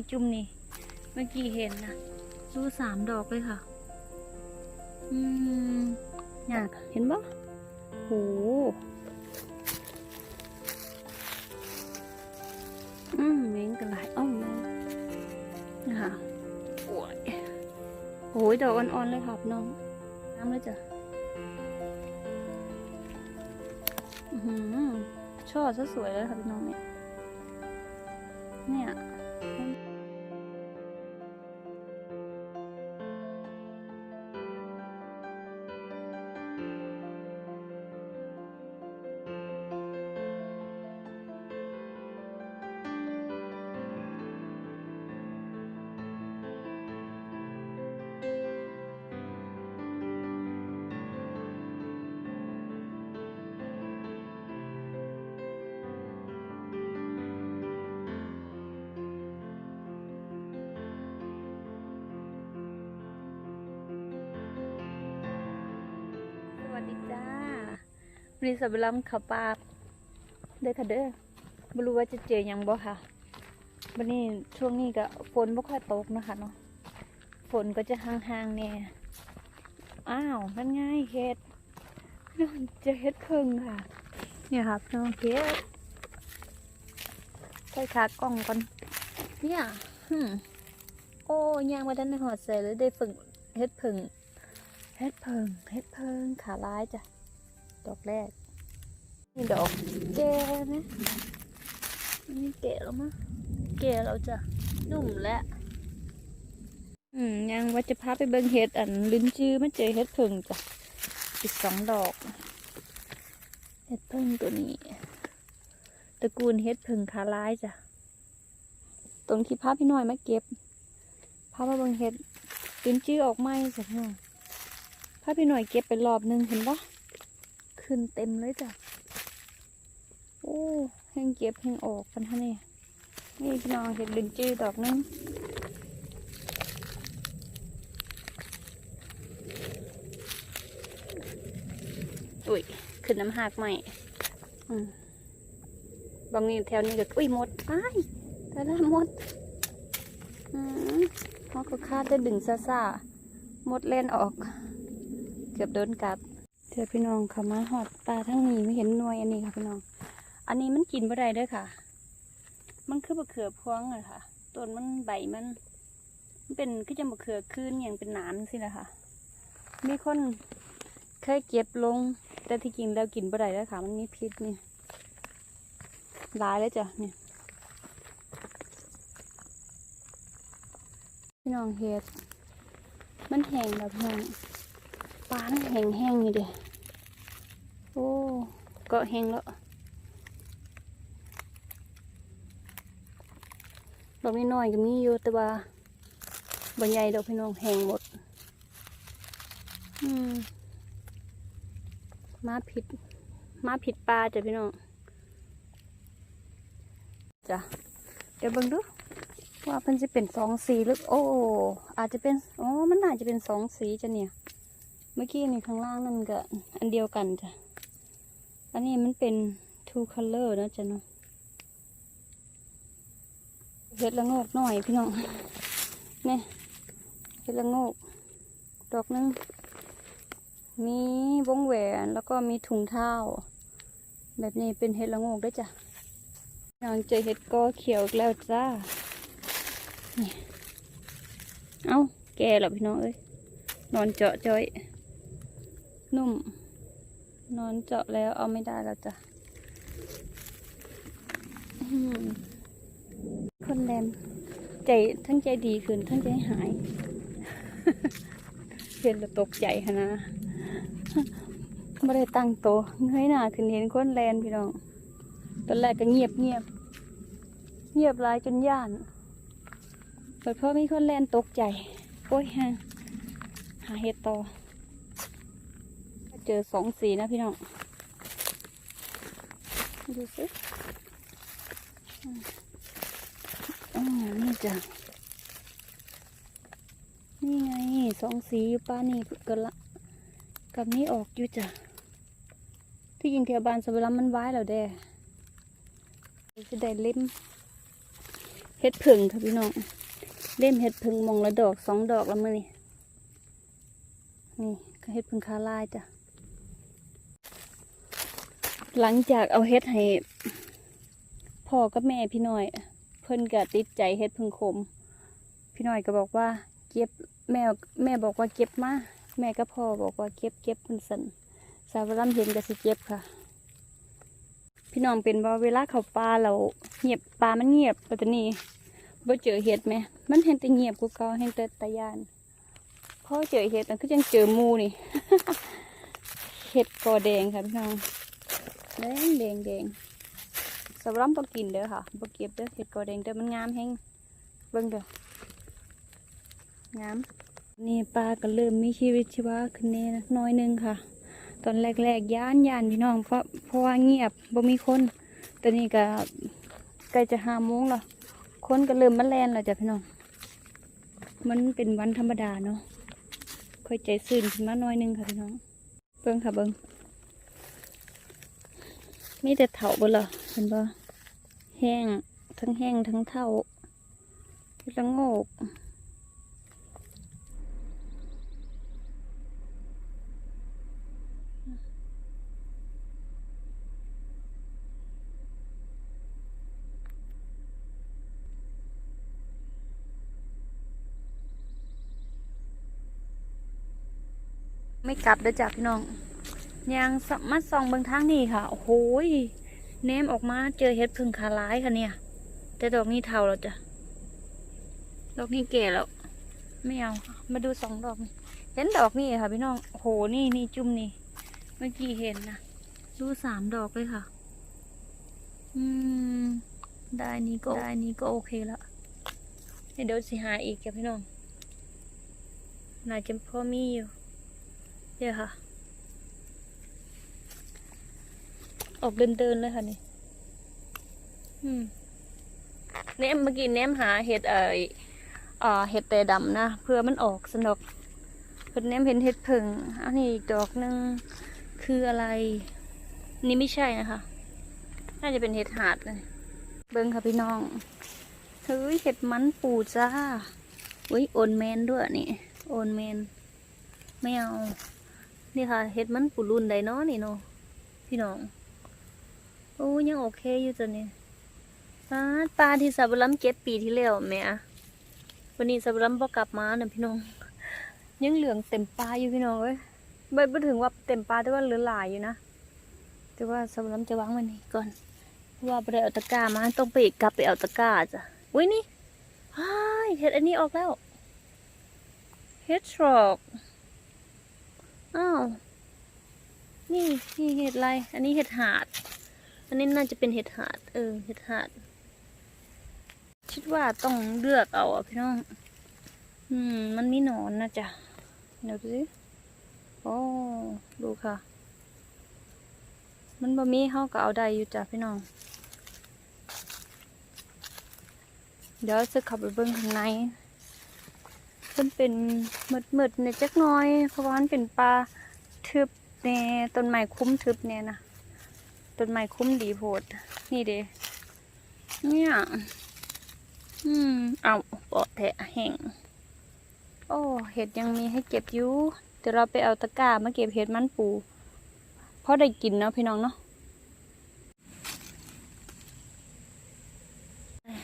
ีจุ่มนี่ เมื่อกี้เห็นนะรูสามดอกเลยค่ะ อืมอยากเห็นปะโหอืมเม้งกันหลายอ้อมเลยนะคะโอ้ยโอ้ยดอกอ่อนๆเลยค่ะน้อง น้ำเลยจ้ะอือหือช่อซะสวยเลยค่ะพี่น้องเนี่ยเนี่ย วันนี้สับลัมขับปลาเด้อค่ะเด้อไม่รู้ว่าจะเจอยังบ่ค่ะวันนี้ช่วงนี้ก็ฝนไม่ค่อยตกนะคะเนาะฝนก็จะห่างๆเนี่ยอ้าวนั่นไงเฮ็ดน้องเจอเฮ็ดเพิ่งค่ะ เนี่ยครับน้องเฮ็ดใส่ขากล้องก่อนเนี่ยหึโอ้ยางมาด้านในหอดใส่เลยได้ฝึกเฮ็ดเพิ่งเฮ็ดเพิงเฮ็ดเพิงขาร้ายจ้ะ ดอกแรกนี่ดอกแก่นะนี่แก่แล้วมั้งแก่แล้วจ้ะนุ่มแล้วอืมยังว่าจะพาไปเบิ่งเฮ็ดอันลิ้นจื้อไมาเจอเฮ็ดเพิงจ้ะอีกสองดอกเฮ็ดเพิงตัวนี้ตระกูลเฮ็ดเพิงขาร้ายจ้ะตรงที่พาพี่น้อยมาเก็บพามาเบิ่งเฮ็ดลิ้นจื้อออกไหมจ้ะพี่น้องถ้าพี่หน่อยเก็บไปรอบนึงเห็นปะ ขึ้นเต็มเลยจ้ะ โอ้แห้งเก็บแห้งออกกันท่านี่นี่พี่น้องเห็ดลินจื้อดอกนึงอุ้ย ขึ้นน้ำหักใหม่บางนี่แถวนี้ก็อุ้ยหมดไปแต่ละหมดอืมเขาก็คาดได้ดึงซาซาหมดเล่นออก เกือบโดนกัด เธอพี่น้องเขามาหอดปลาทั้งนี้ไม่เห็นหน่วยอันนี้ค่ะพี่น้อง อันนี้มันกินบ่ได้ด้วยค่ะ มันคือมะเขือพวงอะค่ะ ต้นมันใบมัน มันเป็นคือจะมะเขือคืนอย่างเป็นหนามสินะคะมีคนเคยเก็บลง แต่ที่กินแล้วกินบ่ได้แล้วค่ะ มันมีพิษนี่หลายแล้วจ้ะเนี่ยพี่น้องเห็ด มันแห้งแล้วพี่น้งปลาแห้งแห้งๆอยู่เดีย โอ้ก็แห้งแล้วดอกนี้น้อยๆก็มีอยู่แต่ว่าบใหญ่ดอกพี่น้องแห้งหมด อืมมาผิด มาผิดปลาจ้ะพี่น้องจ้ะเดี๋ยวเบิ่งดูว่ามันจะเป็นสองสีหรือโอ้อาจจะเป็นอ๋อมันน่าจะเป็นสองสีจ้ะเนี่ย เมื่อกี้นี่ข้างล่างนั่นก็ อันเดียวกันจ้ะ อันนี้มันเป็น two color นะจ๊ะเนาะเห็ดละโงกหน่อยพี่น้องเนี่ยเห็ดละโงก ดอกหนึง มีวงแหวนแล้วก็มีถุงเท้า แบบนี้เป็นเห็ดละโงกด้วยจ้ะน้องเจอเห็ดกอเขียวอีกแล้วจ้าเอาแก่แล้วพี่น้องเอ้ยนอนเจาะจ้อย นุ่ม นอนเจาะแล้วเอาไม่ได้แล้วจ้ะคนแรมใจทั้งใจดีขึ้นทั้งใจหายเห็นแล้วตกใจฮะนะไม่ได้ตั้งโตเงยหน้าขึ้นเห็นคนแลนพี่น้องตอนแรกก็เงียบเงียบเงียบหลายจนย่านเปิดเพราะมีคนแลนตกใจ โอ้ยฮะหาเห็ดต่อ เจอสองสีนะพี่น้อง ดูสิอ๋อนี่จ้ะ นี่ไงสองสีอยู่ป้านี่กันละกับนี้ออกอยู่จ้ะ ที่จริงแถวบ้านสวรรค์มันไว้แล้วแด้จะได้เล่มเฮ็ดผึ่งค่ะพี่น้อง เล่มเฮ็ดผึ่งมองละดอกสองดอกแล้วมือนี่นี่เฮ็ดผึ่งคาลายจ้ะ หลังจากเอาเฮ็ดให้พ่อกับแม่พี่น้อย เพิ่นก็ติดใจเฮ็ดผึ่งขม พี่น้อยก็บอกว่า เก็บแม่แม่บอกว่าเก็บมาแม่กับพ่อบอกว่าเก็บเก็บเพิ่นสันสาวรำเห็นก็สิเก็บค่ะ พี่น้องเป็นว่าเวลาเขาปลาเราเงียบปลามันเงียบปัตตานีบ่เจอเห็ดไหม มันเห็นแต่เงียบกูเกาเห็นแต่ตะยานพอเจอเห็ดมันก็ยังเจอมูนี่เห็ดกอแดงค่ะพี่น้อง แดงแดงแดงสำหรับบ่กินเด้อค่ะบ่เก็บเด้อเห็ดกอแดงแต่มันงามแฮงเบิ่งเด้องามนี่ปลาก็เริ่มมีชีวิตชีวาขึ้นแน่นะน้อยหนึงค่ะ ตอนแรกๆย่านย่านพี่น้องเพราะเพราะว่าเงียบบ่มีคนตอนนี้ก็ใกล้จะห้าโมงแล้วคนก็เริ่มมาแลนแล้วจ้ะพี่น้องมันเป็นวันธรรมดาเนาะค่อยใจซื่นขึ้นมาหน้อยหนึงค่ะพี่น้องเบิ่งค่ะเบิ่ง มีแต่เถาบ่ล่ะเห็นบ่แห้งทั้งแห้งทั้งเถาที่ละโงกไม่กลับเด้อจ้ะพี่น้อง ยังสมาส่องเบิ่งทางนี่ค่ะ โอ้โหยแนมออกมาเจอเห็ดพึ่งขาร้ายค่ะเนี่ย แต่ดอกนี้เท่าแล้วจ้ะ ดอกนี้แก่แล้ว ไม่เอา มาดูสองดอกนี่เห็นดอกนี่ค่ะพี่น้อง โอ้โห นี่นี่จุ่มนี่ เมื่อกี้เห็นนะ ดูสามดอกเลยค่ะ อืม ได้นี่ก็ได้นี่ก็โอเคแล้วเดี๋ยวสิหาอีกจ้ะพี่น้องน่าจะพอมีอยู่เดี๋ยวค่ะ ออกเดินเดินๆเลยค่ะนี่เนมเมื่อกี้เนมหาเห็ดเอ่ออ่าเห็ดแต่ดำนะเพื่อมันออกสนุกเพิ่นเนมเห็นเห็ดผึ่งอันนี้อีกดอกหนึงคืออะไร นี่ไม่ใช่นะคะ น่าจะเป็นเห็ดหาดเลยเบิ้งค่ะพี่น้องเฮ้ยเห็ดมันปูจ้าอุ้ยโอนแมนด้วยนี่โอนแมนไม่เอา นี่ค่ะเห็ดมันปูรุ่นไดเนาะนี่เนาะพี่น้อง โอ้ยังโอเคอยู่จ้ะเนี่ยปลาปลาที่สับปะรดเก็บปีที่แล้วแม่วันนี้สับปะรดบ่กลับมาน่ะพี่น้อง ยังเหลืองเต็มปลาอยู่พี่น้องเว้ยไม่ไม่ถึงว่าเต็มปลาแต่ว่าเหลือหลายอยู่นะแต่ว่าสับปะรดจะวางว้นี่ก่อนว่าไปเอาตะกร้ามาต้องไปกลับไปเอาตะกร้าจ้ะอุ้ยนี่ฮ้ายเห็ดอันนี้ออกแล้วเฮดทรอกอ้าวนี่นี่เห็ดอะไร อันนี้เห็ดหาด อันนี้น่าจะเป็นเห็ดหาด เออ เห็ดหาด คิดว่าต้องเลือกเอาอะพี่น้อง อืม มันมีหนอนนะจ๊ะ เดี๋ยวดูสิโอ้ดูค่ะ มันบ่มีเขาก็เอาได้อยู่จ้ะพี่น้อง เดี๋ยวจะขับไปเบิ่งข้างในมันเป็นมืดๆในจักน้อย เพราะว่ามันเป็นปลาทึบแน่ต้นไม้คุ้มทึบเนี่ยนะ ต้นไม้คุ้มดีโพด นี่เด้เนี่ย อืม เอาปอดแทะแห้ง โอ้ เห็ดยังมีให้เก็บอยู่ เดี๋ยวเราไปเอาตะกร้ามาเก็บเห็ดมันปู เพราะได้กินเนาะพี่น้องเนาะ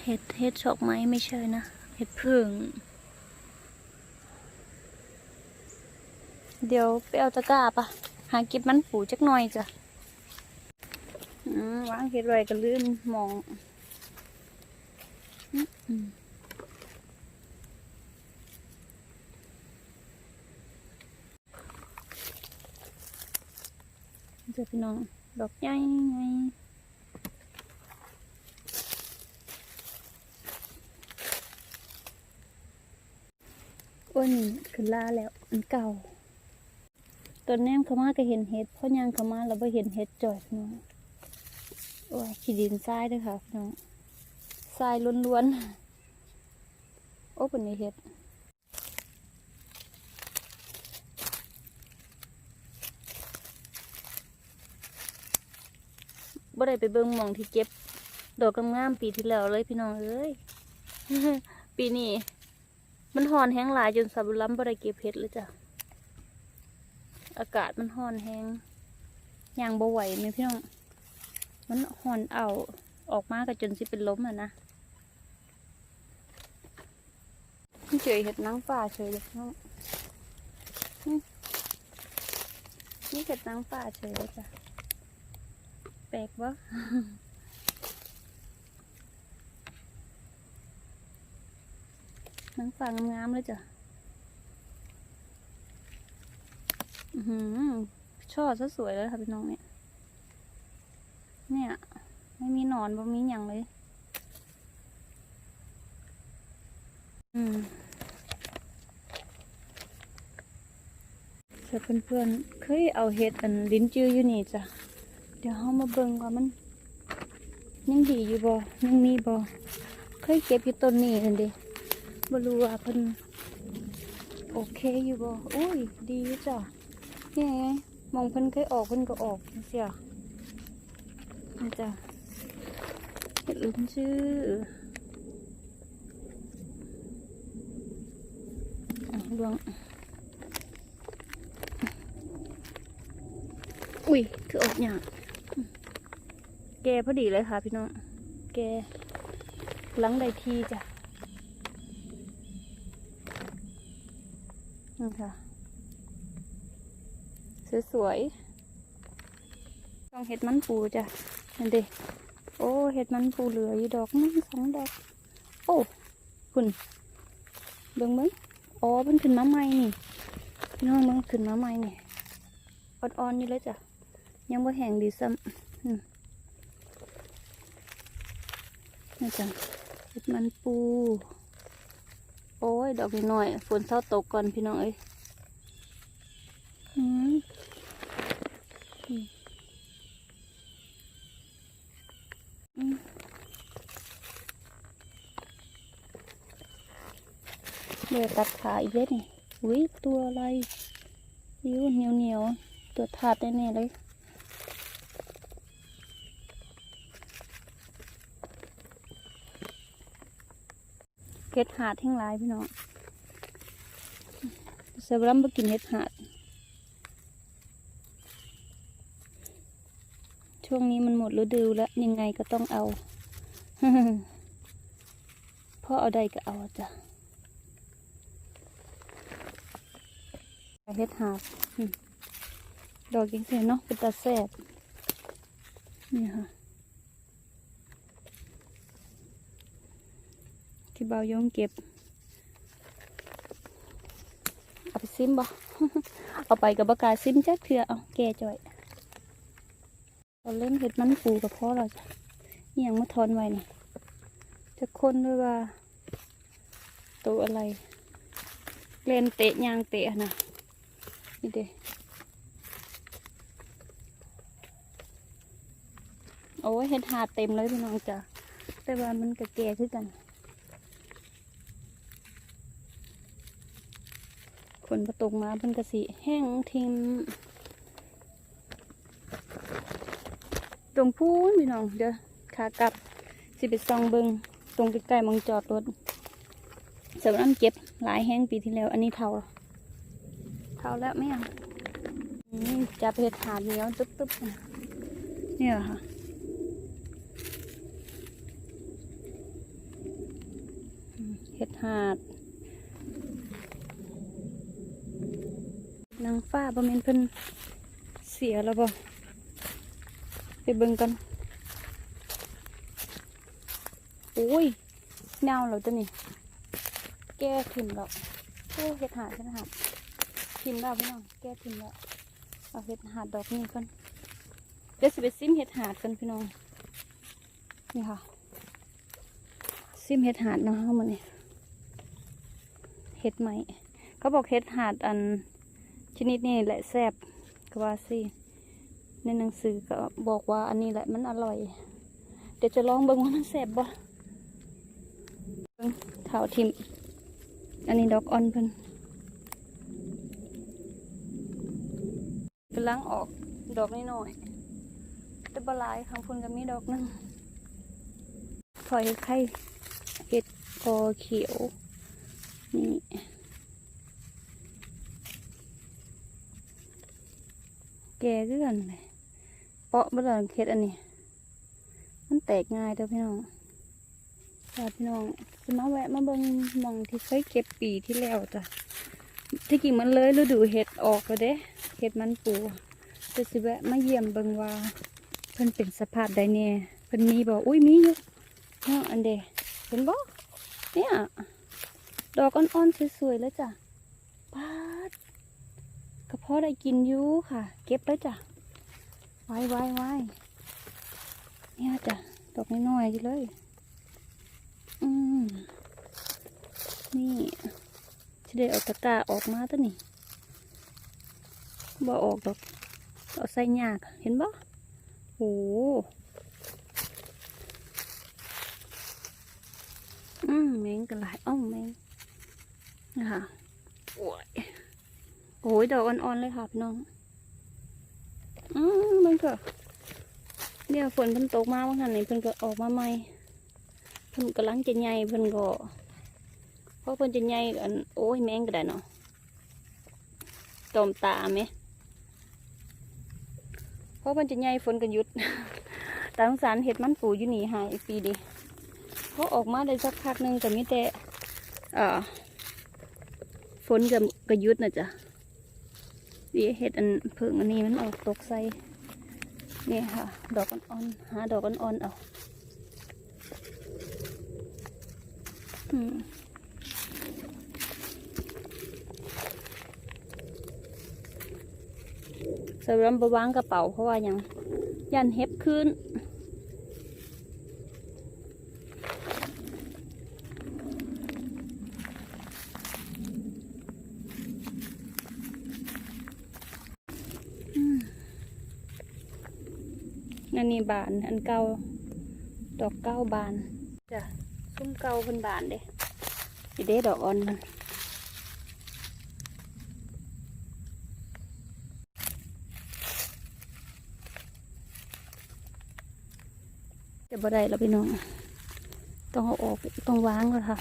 เห็ดเห็ดชอกไหมไม่ใช่นะ เห็ดพึ่งเดี๋ยวไปเอาตะกร้าปะหาเก็บมันปูจักหน่อยจ้ะ วางเห็ดไว้ก็ลืมมองเจอพี่น้อง ดอกใหญ่ไงอ้วนขึ้นล่าแล้วอันเก่าตอนแนมเขามาก็เห็นเห็ดพราะยังเขามาเราไ่เห็นเห็ดจอยพี่น้อง โอ้ยขี้ดินทรายด้วยค่ะพี่น้องทรายล้วนๆ โอ้เป็นมีเห็ดบ่ได้ไปเบิ่งมองที่เก็บ ดอกงามๆปีที่แล้วเลยพี่น้องเอ้ย ปีนี้มันฮ้อนแห้งหลายจนสาบุล้ำบ่ได้เก็บเห็ดเลยจ้ะ อากาศมันฮ้อนแห้งยางบ่ไหวไหมพี่น้อง มันฮ้อนเอาออกมาก็จนสิเป็นล้มอะนะนี่เฉยเห็ดนางฟ้าเฉยเลยน้องนี่นี่เห็ดนางฟ้าเฉยเลยจ้ะแปลกวะนางฟ้างามๆเลยจ้ะอือหือช่อซะสวยเลยค่ะพี่น้องเนี่ย เนี่ย ไม่มีหนอนบ่มีอย่างเลย อืมแต่เพื่อนๆ เคยเอาเห็ดอันลิ้นจืออยู่นี่จ้ะ เดี๋ยวเรามาเบิ่งว่ามัน ยังดีอยู่บ่ยังมีบ่เคยเก็บอยู่ต้นนี้นั่นเดิบ่รู้ว่าเพิ่นโอเคอยู่บ่อุ้ยดีจ้ะนี่ไงมองเพิ่นเคยออกเพิ่นก็ออกเสีย นี่จ้ะเห็ดลิ้นจืออะลวงอุ้ย คือออกอย่างแกพอดีเลยค่ะพี่น้อง แกหลังใดทีจ้ะนี่ค่ะ สวยๆต้องเห็ดมันปูจ้ะ นั่นดิโอ้เห็ดมันปูเหลืออยู่ดอกนึงสองดอก โอ้คุณเบิ่งเบิ่งอ๋อเพิ่นขึ้นมาใหม่นี่พี่น้องเบิ่งขึ้นมาใหม่นี่อ่อนๆอยู่เลยจ้ะยังบ่แห้งดีซ้ำนี่จ้ะเห็ดมันปู โอ้ย ดอกน้อยๆฝนเศร้าตกก่อนพี่น้องเอ้ยอืมอืมอืม เดี๋ยตัดขาอีกเลยนี่อุ้ยตัวอะไรยิ้วเหนียวเหนียวตัวถาดแน่เลยเห็ดหาดแห้งลายพี่น้องเซรั่มไปกินเห็ดหาด ช่วงนี้มันหมดฤดูแล้ว ยังไงก็ต้องเอาพ่อเอาใดก็เอาจ้ะ เห็ดหาดอืมดอกยังเสียเนาะเป็นตาแซบนี่ค่ะ ที่เบายงเก็บ เอาไปซิมบ่เอาไปกับบกาซิมจักเถื่อเอาแก่จ่อยเราเล่นเห็ดมันปูกับพ่อเราจ้ะนี่ยังมาทอนไว้นี่จะคนด้วยว่า ตัวอะไร เล่นเตะยางเตะนะ นี่เด้โอ้ยเห็ดหาเต็มเลยพี่น้องจ้ะแต่ว่ามันกระแก่ขึ้นกัน ฝนประตกมาเพิ่นกระสิแห้งทิมตรงพูนพี่น้องเดี๋ยวขากลับสิไปซองเบิงตรงใกล้ๆมองจอดรถสำหรับเก็บหลายแห้งปีที่แล้ว อันนี้เท่า เท่าแล้วไหมอะอืมจับเห็ดหาดเหนียวตึ๊บๆนะเนี่ยเหรอค่ะอืมเห็ดหาดนางฟ้าบ่แม่นเพิ่นเสียแล้วบ่ไปเบิ่งกันโอ้ยเน่าแล้วตัวนี้แก้ทิมแล้วโอ้เห็ดหาดเห็ดหาด ทิมแล้วพี่น้องแก้ทิมแล้วเอาเห็ดหาดดอกนี้ก่อนเดี๋ยวสิไปซิมเห็ดหาดกันพี่น้องนี่ค่ะซิมเห็ดหาดเนาะมันนี่เห็ดไหมเขาบอกเห็ดหาดอันชนิดนี้แหละแซ่บก็ว่าสิในหนังสือก็บอกว่าอันนี้แหละมันอร่อย เดี๋ยวจะลองเบิ่งว่ามันแซ่บบ่เบิ่าทิมอันนี้ดอกออนเพิ่นกำ ลังออกดอกน้อยๆแต่บลายข้างพุ่นก็มีดอกนึงถอยไข่เห็ดโคอเขียว นี่แกเรื่อนเลยเปาะบ่เลยเฮ็ดอันนี้ มันแตกง่ายเด้อพี่น้องจ้าพี่น้องสิมาแวะมาเบิ่งมองที่เคยเก็บปีที่แล้วจ้ะที่จริงมันเลยฤดูเห็ดออกแล้วเด้ เห็ดมันปูจะสิแวะมาเยี่ยมเบิงว่า เพิ่นเป็นสภาพใดแน่เพิ่นมีบ่อุ้ยมีอยู่เนาะอันเดเห็นบ่เนี่ยดอกอ่อนๆสวยๆแล้วจ้ะปาดกระเพาะได้กินอยู่ค่ะ เก็บแล้วจ้ะไว้ไว้ไว้เนี่ยจ้ะดอกน้อยๆอยู่เลย อืมนี่จะได้เอาตะกร้าออกมาตัวนี้ บ่ออกดอกเอาใส่ยากเห็นบ่โอ้อืมแมงกระไรอ้อมแมงนะคะโอ้ยโอ้ยดอกอ่อนๆเลยค่ะพี่น้องอืมมันก็เดี๋ยวฝนเพิ่นตกมาบางทันนี่เพิ่นก็ออกมาใหม่เพิ่นกำลังจะใหญ่เพิ่นก็เพราะเพิ่นจะใหญ่อันโอ้ยแมงก็ได้เนาะตอมตาไหม ราะเพิ่นจะใหญ่ฝนก็หยุดตาสงสารเห็ดมันปูอยู่นี่หายปีดีเพราะออกมาได้สักพักหนึ่งก็มีแต่เอ่ฝนก็ก็หยุดนะจ๊ะดีเห็ดอันเพิ่งอันนี้มันออกตกใส่นี่ค่ะ ดอกอ่อนๆหาดอกอ่อนๆเอาอืม สำหรับบวางกระเป๋าเพราะว่าหยังยันเฮ็บขึ้นอืมอันนี้บานอันเก่าดอกเก้าบานจ้ะซุ้มเก่าเป็นบานเด้อีเด้ดอกอ่อนมัน บ่ได้แล้วพี่น้อง ต้องเอาออกต้องวางแล้วค่ะ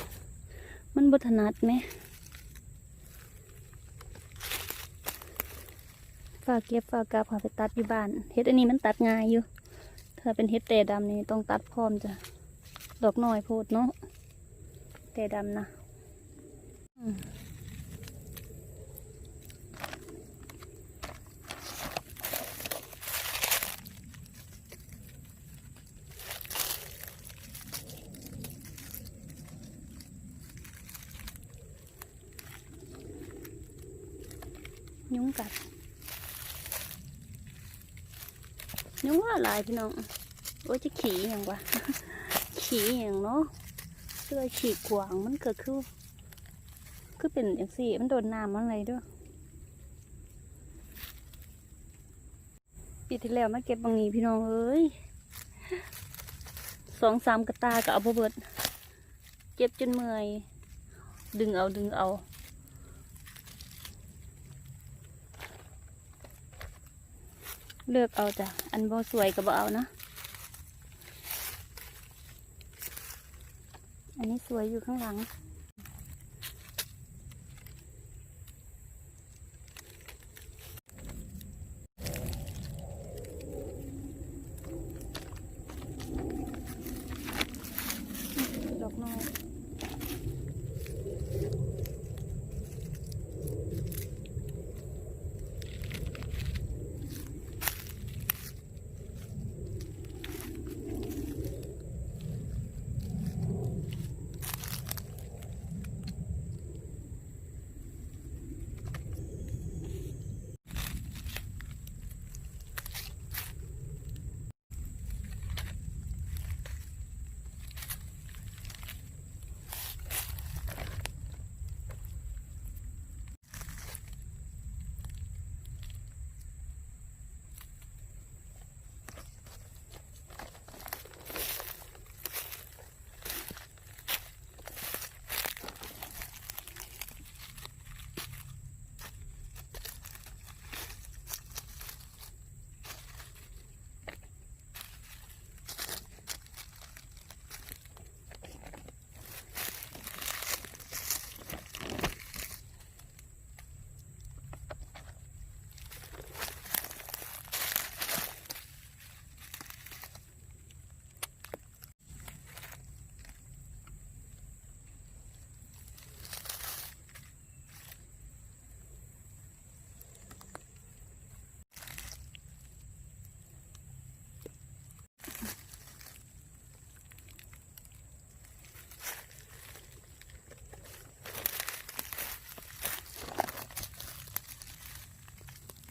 มันบ่ถนัดไหมฝากเก็บฝากกลับค่ะไปตัดอยู่บ้านเฮ็ดอันนี้มันตัดง่ายอยู่ ถ้าเป็นเฮ็ดแต่ดำนี่ต้องตัดพร้อมจ้ะ ดอกน้อยโพดเนาะแต่ดำนะ อืมยุงกัด ยุงว่าหลายพี่น้อง โอ้ยจะขี่อย่างวะขี่อย่างเนาะเสื้อขี่กวางมันก็คือคือเป็นอย่างสี่มันโดนน้ำมันอะไรด้วยปีที่แล้วมาเก็บบางนี้พี่น้องเอ้ยสองสามกระตาก็เอาเบิดเจ็บจนเมื่อยดึงเอาดึงเอา เลือกเอาจ้ะ อันบ่สวยก็บ่เอานะ อันนี้สวยอยู่ข้างหลัง ดอกน้อย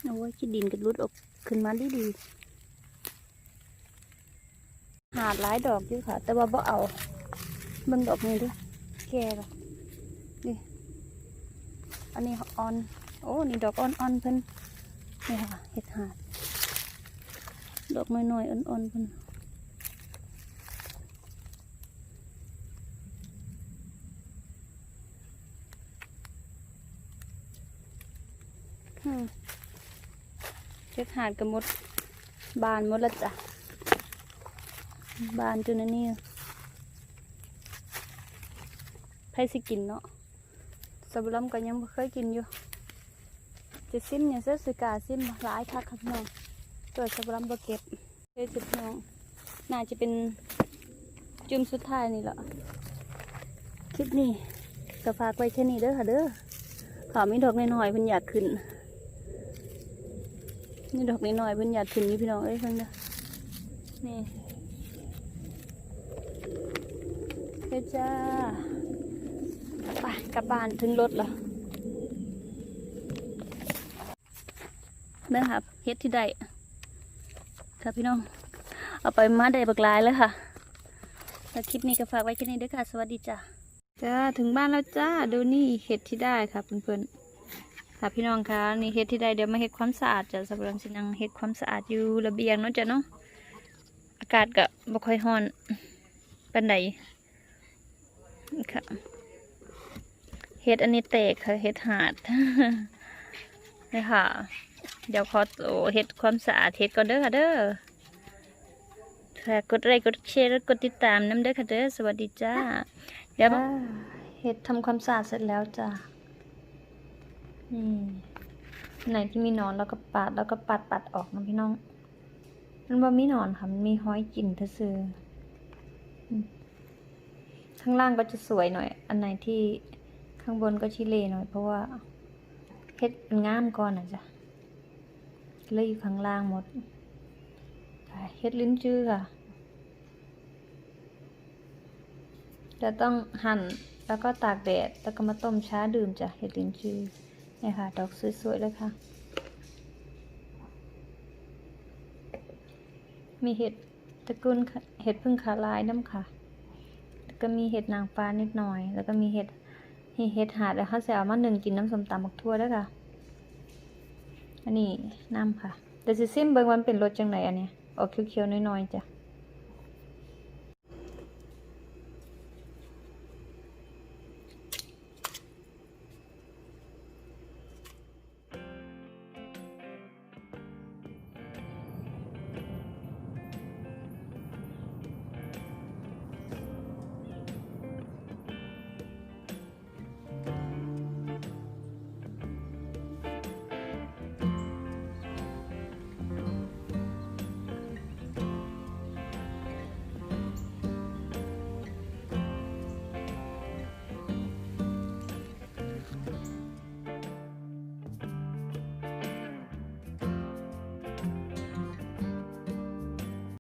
โอ้ยขี้ดินก็รุดออกขึ้นมาดีดีหาดหลายดอกอยู่ค่ะ แต่ว่าบ่เอาเบิ่งดอกนี้ดิแก่ละนี่อันนี้ออน โอ้นี่ดอกอ่อนอ่อนเพิ่นนี่ค่ะเห็ดหาด ดอกน้อยๆอ่อนๆเพิ่นอืม ห็ดหาดกับมดบานมดละจ้ะ บานจนนนี้ไผสิกินเนาะสับปะรดก็ยังบ่เคยกินอยู่จะซิมเนี่ยเสื้อสกาซิมหลายคักครับน้องตัวสับปะรดบ่เก็บเฮ้ยสิพี่น้องน่าจะเป็นจุ่มสุดท้ายนี่แหละคลิปนี้ก็ฝากไว้แค่นี้เด้อค่ะเด้อขอมีดอกน้อยๆเพิ่นอยากขึ้น นี่ดอกน้อยเพิ่นอยากขึ้นนี่พี่น้องเอ้ยเพิ่นเด้อนี่เฮ้ยจ้าไปกลับบ้านถึงรถแล้วเด้อครับเฮ็ดที่ได้ครับพี่น้อง เอาไปมาได้บักลายแล้วค่ะแล้วคลิปนี้ก็ฝากไว้แค่นี้ด้วยค่ะ สวัสดีจ้าจ้าถึงบ้านแล้วจ้า ดูนี่เห็ดที่ได้ค่ะเพื่อนๆ ค่ะพี่น้องคะนี่เห็ดที่ได้เดี๋ยวมาเฮ็ดความสะอาดจ้ะสำหรับสินังเฮ็ดความสะอาดอยู่ระเบียงเนาะจ้ะเนาะอากาศก็บ่ค่อยร้อนปานใดค่ะเห็ดอันนี้แตกค่ะเห็ดหาดนี่ค่ะ เดี๋ยวขอตัวเฮ็ดความสะอาดเฮ็ดก่อนเด้อค่ะเด้อฝากกดไลค์กดแชร์และกดติดตามน้ำเด้อค่ะเด้อสวัสดีจ้าเดี๋ยวเฮ็ดทำความสะอาดเสร็จแล้วจ้า นี่ไหนที่มีนอนแล้วก็ปาดแล้วก็ปัดปัดออกนะพี่น้อง มันว่ามีนอนค่ะมันมีห้อยกลิ่นซื่อข้างล่างก็จะสวยหน่อย อันไหนที่ข้างบนก็ชิเลหน่อย เพราะว่าเฮ็ดมันงามก่อนนะจ๊ะเลยอยู่ข้างล่างหมดเฮ็ดลิ้นจื้อค่ะจะต้องหั่นแล้วก็ตากแดด แล้วก็มาต้มช้าดื่มจ้ะเฮ็ดลิ้นจื้อ นี่ยค่ะ ดอกสวยๆเลยค่ะ มีเห็ดตระกูลเห็ดพึ่งขาลายน้ำค่ะ แล้วก็มีเห็ดนางฟ้านิดหน่อย แล้วก็มีเห็ดเห็ดหาดแล้วเขาจะเอามาหนึ่งกินน้ำสมตำบักทั่วด้วยค่ะ อันนี้น้ำค่ะแต่สิซิมเบิ่งวันเป็นรสจังไหนอันเนี้ยออกเขียวๆน้อยๆจ้ะ